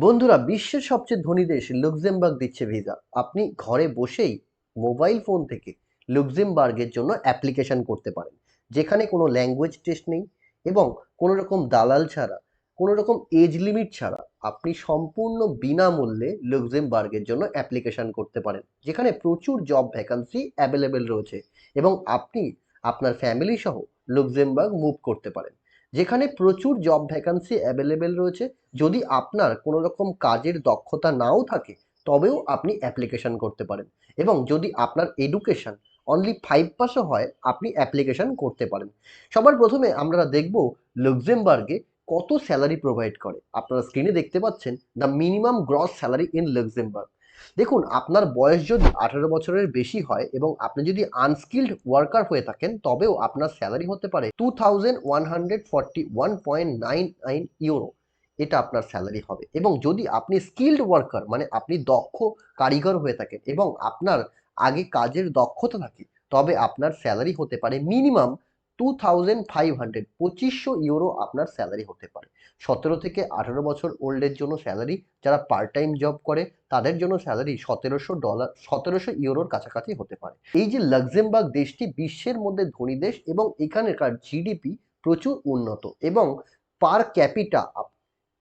বন্ধুরা, বিশ্বের সবচেয়ে ধনী দেশ লুক্সেমবার্গ দিচ্ছে ভিসা। আপনি ঘরে বসেই মোবাইল ফোন থেকে লুক্সেমবার্গের জন্য অ্যাপ্লিকেশন করতে পারেন, যেখানে কোনো ল্যাঙ্গুয়েজ টেস্ট নেই এবং কোনো রকম দালাল ছাড়া, কোনো রকম এজ লিমিট ছাড়া আপনি সম্পূর্ণ বিনামূল্যে লুক্সেমবার্গের জন্য অ্যাপ্লিকেশন করতে পারেন, যেখানে প্রচুর জব ভ্যাকান্সি অ্যাভেলেবেল রয়েছে এবং আপনি আপনার ফ্যামিলি সহ লুক্সেমবার্গ মুভ করতে পারেন। যেখানে প্রচুর জব ভ্যাকান্সি অ্যাভেলেবেল রয়েছে। যদি আপনার কোনো রকম কাজের দক্ষতা নাও থাকে, তবেও আপনি অ্যাপ্লিকেশন করতে পারেন। এবং যদি আপনার এডুকেশন অনলি ফাইভ পাসও হয়, আপনি অ্যাপ্লিকেশন করতে পারেন। সবার প্রথমে আমরা দেখব লুক্সেমবার্গে কত স্যালারি প্রোভাইড করে। আপনারা স্ক্রিনে দেখতে পাচ্ছেন the minimum gross salary in Luxembourg দেখুন, আপনার বয়স যদি আঠারো বছরের বেশি হয় এবং আপনি যদি আনস্কিল্ড ওয়ার্কার হয়ে থাকেন, তবেও আপনার স্যালারি হতে পারে two thousand one hundred one point nine nine euro এটা আপনার স্যালারি হবে। এবং যদি আপনি স্কিল্ড ওয়ার্কার মানে আপনি দক্ষ কারিগর হয়ে থাকেন এবং আপনার আগে কাজের দক্ষতা থাকে, তবে আপনার স্যালারি হতে পারে minimum two thousand five hundred পঁচিশশো ইউরো আপনার স্যালারি হতে পারে। সতেরো থেকে আঠারো বছর ওল্ডের জন্য স্যালারি যারা পার্ট টাইম জব করে, তাদের জন্য স্যালারি সতেরোশো ডলার সতেরোশো ইউরোর কাছাকাছি হতে পারে। এই যে লাক্সেমবার্গ দেশটি বিশ্বের মধ্যে ধনী দেশ এবং এখানকার জিডিপি প্রচুর উন্নত এবং পার ক্যাপিটা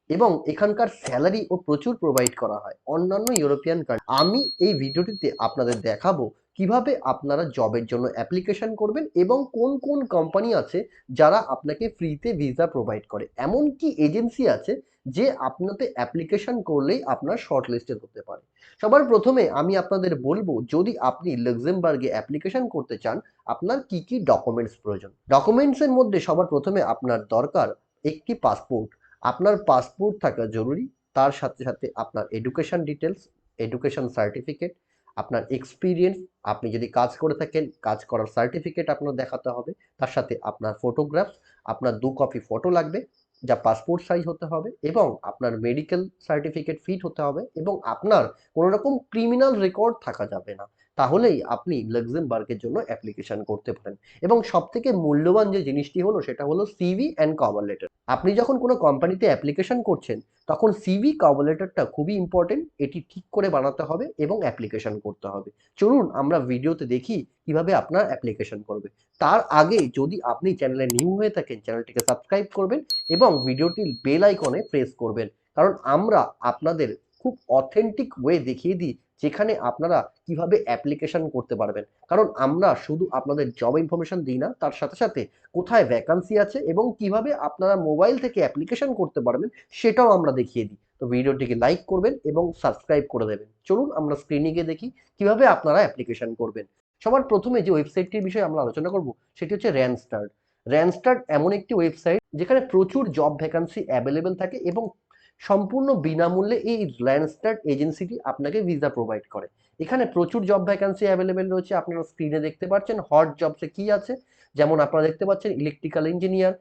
এবং এখানকার স্যালারি ও প্রচুর প্রোভাইড করা হয় অন্যান্য ইউরোপিয়ান কান্ট্রি আমি এই ভিডিওটিতে আপনাদের দেখাবো কীভাবে আপনারা জবের জন্য অ্যাপ্লিকেশন করবেন এবং কোন কোন কোম্পানি আছে যারা আপনাকে ফ্রিতে ভিসা প্রোভাইড করে? এমন কি এজেন্সি আছে যে আপনাতে অ্যাপ্লিকেশন করলেই আপনার শর্ট লিস্টেড হতে পারে। সবার প্রথমে আমি আপনাদের বলব, যদি আপনি লাক্সেমবার্গে অ্যাপ্লিকেশন করতে চান, আপনার কি কি ডকুমেন্টস প্রয়োজন? ডকুমেন্টসের মধ্যে সবার প্রথমে আপনার দরকার একটি পাসপোর্ট আপনার পাসপোর্ট থাকা জরুরি, তার সাথে সাথে আপনার এডুকেশন ডিটেলস এডুকেশন সার্টিফিকেট আপনার এক্সপিরিয়েন্স আপনি যদি কাজ করে থাকেন, কাজ করার সার্টিফিকেট আপনার দেখাতে হবে, তার সাথে আপনার ফটোগ্রাফস আপনার দু কপি ফটো লাগবে, যা পাসপোর্ট সাইজ হতে হবে এবং আপনার মেডিকেল সার্টিফিকেট ফিট হতে হবে এবং আপনার কোনো রকম ক্রিমিনাল রেকর্ড থাকা যাবে না। তাহলেই আপনি লাক্সেমবার্গের জন্য অ্যাপ্লিকেশন করতে পারেন। এবং সব থেকে মূল্যবান যে জিনিসটি হলো, সেটা হলো সিভি অ্যান্ড কভার লেটার আপনি যখন কোনো কোম্পানিতে অ্যাপ্লিকেশন করছেন, তখন সিভি কভার লেটারটা খুবই ইম্পর্টেন্ট এটি ঠিক করে বানাতে হবে এবং অ্যাপ্লিকেশন করতে হবে। চলুন আমরা ভিডিওতে দেখি কীভাবে আপনার অ্যাপ্লিকেশন করবে। তার আগে যদি আপনি চ্যানেলে নিউ হয়ে থাকেন, চ্যানেলটিকে সাবস্ক্রাইব করবেন এবং ভিডিওটির বেল আইকনে প্রেস করবেন। কারণ আমরা আপনাদের খুব অথেন্টিক ওয়ে দেখিয়ে দিই যেখানে আপনারা কীভাবে অ্যাপ্লিকেশন করতে পারবেন। কারণ আমরা শুধু আপনাদের জব ইনফরমেশন দিই না, তার সাথে সাথে কোথায় ভ্যাকান্সি আছে এবং কীভাবে আপনারা মোবাইল থেকে অ্যাপ্লিকেশন করতে পারবেন সেটাও আমরা দেখিয়ে দিই। তো ভিডিওটিকে লাইক করবেন এবং সাবস্ক্রাইব করে দেবেন। চলুন আমরা স্ক্রিনে গিয়ে দেখি কীভাবে আপনারা অ্যাপ্লিকেশন করবেন। সবার প্রথমে যে ওয়েবসাইটটির বিষয়ে আমরা আলোচনা করব, সেটি হচ্ছে র্যানস্টার্ট র্যানস্টার্ট এমন একটি ওয়েবসাইট যেখানে প্রচুর জব ভ্যাকান্সি অ্যাভেলেবেল থাকে এবং সম্পূর্ণ বিনামূল্যে এই ল্যান্ডস্টার্ট এজেন্সিটি আপনাকে ভিসা প্রোভাইড করে। এখানে প্রচুর জব ভ্যাকান্সি অ্যাভেলেবেল রয়েছে, আপনারা স্ক্রিনে দেখতে পাচ্ছেন হট জবসে কি আছে? যেমন আপনারা দেখতে পাচ্ছেন electrical engineer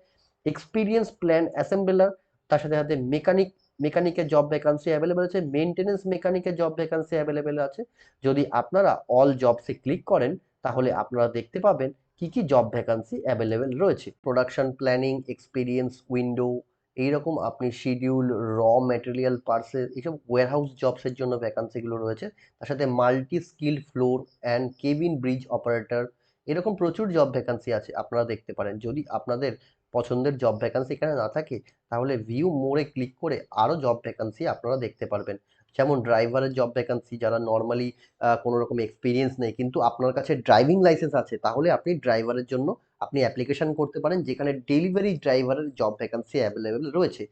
experience plan assembler তার সাথে সাথে মেকানিক মেকানিকের জব ভ্যাকান্সি অ্যাভেলেবেল আছে মেনটেনেন্স মেকানিকের জব ভ্যাকান্সি অ্যাভেলেবেল আছে। যদি আপনারা অল জবসে ক্লিক করেন, তাহলে আপনারা দেখতে পাবেন কি কি জব ভ্যাকান্সি অ্যাভেলেবেল রয়েছে। প্রোডাকশন প্ল্যানিং এক্সপিরিয়েন্স উইন্ডো এইরকম আপনি শিডিউল র ম্যাটেরিয়াল পার্সেল এইসব ওয়ারহাউস জবসের জন্য ভ্যাকান্সিগুলো রয়েছে। তার সাথে multi skill floor and cabin bridge operator এরকম প্রচুর জব ভ্যাকান্সি আছে, আপনারা দেখতে পারেন। যদি আপনাদের পছন্দের জব ভ্যাকান্সি এখানে না থাকে, তাহলে ভিউ মোড়ে ক্লিক করে আরও জব ভ্যাকান্সি আপনারা দেখতে পারবেন। যেমন ড্রাইভারের জব ভ্যাকান্সি যারা নর্মালি কোনো রকম এক্সপিরিয়েন্স নেই, কিন্তু আপনার কাছে ড্রাইভিং লাইসেন্স আছে, তাহলে আপনি ড্রাইভারের জন্য আপনি অ্যাপ্লিকেশন করতে পারেন যেখানে ডেলিভারি ড্রাইভারের জব ভ্যাকান্সি অ্যাভেলেবেল রয়েছে।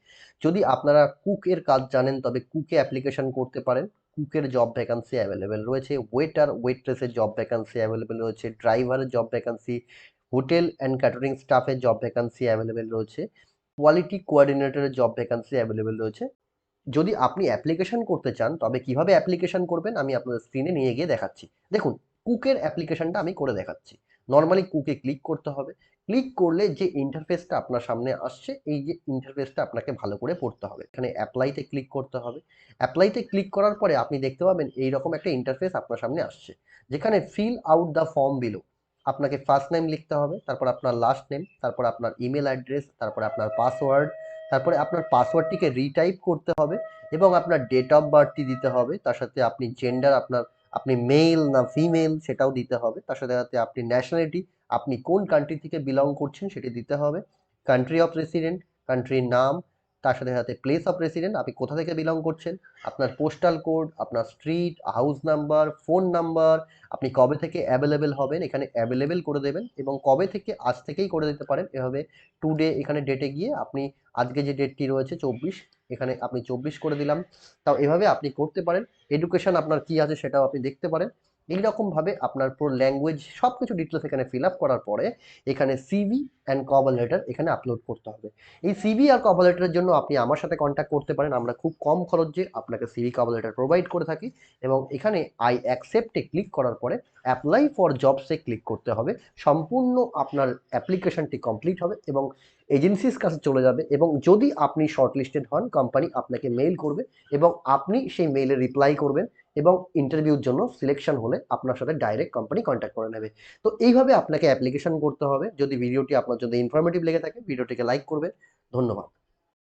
যদি আপনারা কুকের কাজ জানেন, তবে কুকে অ্যাপ্লিকেশন করতে পারেন। কুকের জব ভ্যাকান্সি অ্যাভেলেবেল রয়েছে। ওয়েটার ওয়েট্রেসের জব ভ্যাকান্সি অ্যাভেলেবেল রয়েছে। ড্রাইভারের job vacancy hotel and catering স্টাফের জব ভ্যাকান্সি অ্যাভেলেবেল রয়েছে। কোয়ালিটি কোঅর্ডিনেটরের জব ভ্যাকান্সি অ্যাভেলেবেল রয়েছে। যদি আপনি অ্যাপ্লিকেশন করতে চান, তবে কীভাবে অ্যাপ্লিকেশন করবেন আমি আপনাদের স্ক্রিনে নিয়ে গিয়ে দেখাচ্ছি। দেখুন কুকের অ্যাপ্লিকেশনটা আমি করে দেখাচ্ছি। নর্মালি কুকে ক্লিক করতে হবে। ক্লিক করলে যে ইন্টারফেসটা আপনার সামনে আসছে, এই যে ইন্টারফেসটা আপনাকে ভালো করে পড়তে হবে। এখানে অ্যাপ্লাইতে ক্লিক করতে হবে। অ্যাপ্লাইতে ক্লিক করার পরে আপনি দেখতে পাবেন এই রকম একটা ইন্টারফেস আপনার সামনে আসছে। যেখানে fill out the form below আপনাকে ফার্স্ট নেম লিখতে হবে, তারপর আপনার লাস্ট নেম তারপর আপনার ইমেল অ্যাড্রেস তারপরে আপনার পাসওয়ার্ড তারপরে আপনার পাসওয়ার্ডটিকে রিটাইপ করতে হবে এবং আপনার ডেট অফ বার্থটি দিতে হবে। তার সাথে আপনি জেন্ডার আপনার আপনি মেল না ফিমেল সেটাও দিতে হবে। তার সাথে সাথে আপনি ন্যাশনালিটি আপনি কোন কান্ট্রি থেকে বিলং করছেন সেটি দিতে হবে। কান্ট্রি অফ রেসিডেন্ট কান্ট্রির নাম তার সাথে সাথে প্লেস অফ রেসিডেন্ট আপনি কোথা থেকে বিলং করছেন, আপনার পোস্টাল কোড আপনার street house number phone number আপনি কবে থেকে অ্যাভেলেবেল হবেন, এখানে অ্যাভেলেবেল করে দেবেন এবং কবে থেকে আজ থেকেই করে দিতে পারেন। এভাবে টু ডে এখানে ডেটে গিয়ে আপনি আজকে যে ডেটটি রয়েছে, চব্বিশ, এখানে আপনি চব্বিশ করে দিলাম। তাও এভাবে আপনি করতে পারেন। এডুকেশন আপনার কি আছে সেটাও আপনি দেখতে পারেন। এইরকমভাবে আপনার পুরো ল্যাঙ্গুয়েজ সব কিছু ডিটেলস এখানে ফিল আপ করার পরে এখানে সিভি অ্যান্ড কভার লেটার এখানে আপলোড করতে হবে। এই সিভি আর কভার লেটারের জন্য আপনি আমার সাথে কন্ট্যাক্ট করতে পারেন। আমরা খুব কম খরচে আপনাকে সিভি কভার লেটার প্রোভাইড করে থাকি এবং এখানে আই অ্যাকসেপ্টে ক্লিক করার পরে অ্যাপ্লাই ফর জবসে ক্লিক করতে হবে। সম্পূর্ণ আপনার অ্যাপ্লিকেশনটি কমপ্লিট হবে এবং এজেন্সিস কাছে চলে যাবে এবং যদি আপনি শর্টলিস্টেড হন কোম্পানি আপনাকে মেইল করবে এবং আপনি সেই মেইলে রিপ্লাই করবেন এবং ইন্টারভিউর জন্য সিলেকশন হলে আপনার সাথে ডাইরেক্ট কোম্পানি কন্ট্যাক্ট করে নেবে। তো এইভাবে আপনাকে অ্যাপ্লিকেশন করতে হবে। যদি ভিডিওটি আপনার যদি ইনফরমেটিভ লেগে থাকে ভিডিওটিকে লাইক করবেন। ধন্যবাদ।